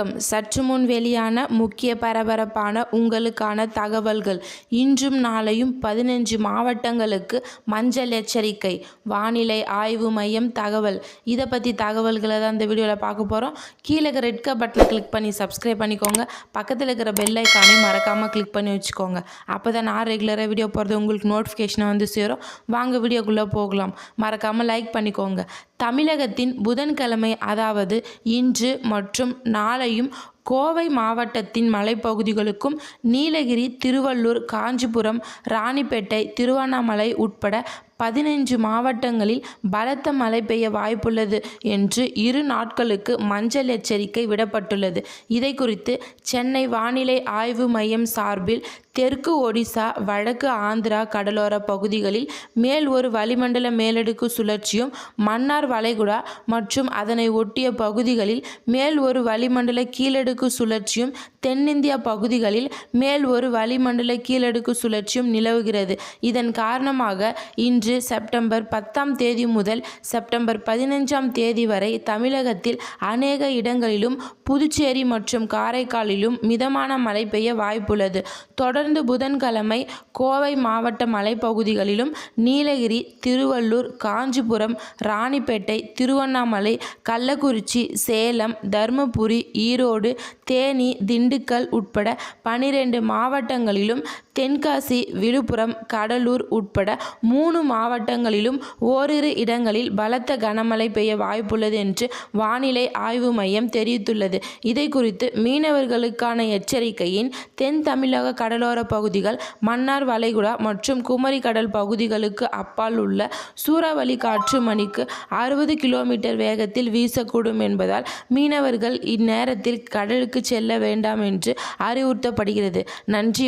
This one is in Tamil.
வணக்கம். சற்று முன் வெளியான முக்கிய பரபரப்பான உங்களுக்கான தகவல்கள். இன்றும் நாளையும் பதினஞ்சு மாவட்டங்களுக்கு மஞ்சள் எச்சரிக்கை வானிலை ஆய்வு மையம் தகவல். இதை பற்றி தகவல்களை தான் இந்த வீடியோவில் பார்க்க போகிறோம் கீழே இருக்கிற ரெட் கலர் பட்டனை கிளிக் பண்ணி சப்ஸ்கிரைப் பண்ணிக்கோங்க. பக்கத்தில் இருக்கிற பெல் ஐக்கானையும் மறக்காமல் கிளிக் பண்ணி வச்சுக்கோங்க. அப்போ தான் நான் ரெகுலராக வீடியோ போகிறது உங்களுக்கு நோட்டிஃபிகேஷனை வந்து சேரும். வாங்க வீடியோக்குள்ளே போகலாம். மறக்காமல் லைக் பண்ணிக்கோங்க. தமிழகத்தின் புதன்கிழமை அதாவது இன்று மற்றும் நாளையும் கோவை மாவட்டத்தின் மலைப்பகுதிகளுக்கும் நீலகிரி திருவள்ளூர் காஞ்சிபுரம் ராணிப்பேட்டை திருவண்ணாமலை உட்பட பதினைஞ்சு மாவட்டங்களில் பலத்த மழை பெய்ய வாய்ப்புள்ளது என்று இரு நாட்களுக்கு மஞ்சள் எச்சரிக்கை விடப்பட்டுள்ளது. இதை குறித்து சென்னை வானிலை ஆய்வு மையம் சார்பில் தெற்கு ஒடிசா வடக்கு ஆந்திரா கடலோர பகுதிகளில் மேல் ஒரு வளிமண்டல மேலடுக்கு சுழற்சியும் மன்னார் வளைகுடா மற்றும் அதனை ஒட்டிய பகுதிகளில் மேல் ஒரு வளிமண்டல கீழடுக்கு சுழற்சியும் தென்னிந்திய பகுதிகளில் மேல் ஒரு வளிமண்டல கீழடுக்கு சுழற்சியும் நிலவுகிறது. இதன் காரணமாக இன்று செப்டம்பர் பத்தாம் தேதி முதல் செப்டம்பர் பதினைஞ்சாம் தேதி வரை தமிழகத்தில் அநேக இடங்களிலும் புதுச்சேரி மற்றும் காரைக்காலிலும் மிதமான மழை பெய்ய வாய்ப்புள்ளது. தொடர்ந்து புதன்கிழமை கோவை மாவட்ட மலைப்பகுதிகளிலும் நீலகிரி திருவள்ளூர் காஞ்சிபுரம் ராணிப்பேட்டை திருவண்ணாமலை கள்ளக்குறிச்சி சேலம் தருமபுரி ஈரோடு தேனி திண்டுக்கல் உட்பட பனிரெண்டு மாவட்டங்களிலும் தென்காசி விழுப்புரம் கடலூர் உட்பட மூணு மாவட்டங்களிலும் ஓரிரு இடங்களில் பலத்த கனமழை பெய்ய வாய்ப்புள்ளது என்று வானிலை ஆய்வு மையம் தெரிவித்துள்ளது. இதை குறித்து மீனவர்களுக்கான எச்சரிக்கையின் தென் தமிழக கடலோர பகுதிகள் மன்னார் வளைகுடா மற்றும் குமரி கடல் பகுதிகளுக்கு அப்பால் உள்ள சூறாவளி காற்று மணிக்கு அறுபது கிலோமீட்டர் வேகத்தில் வீசக்கூடும் என்பதால் மீனவர்கள் இந்நேரத்தில் கடலுக்கு செல்ல வேண்டாம் என்று அறிவுறுத்தப்படுகிறது. நன்றி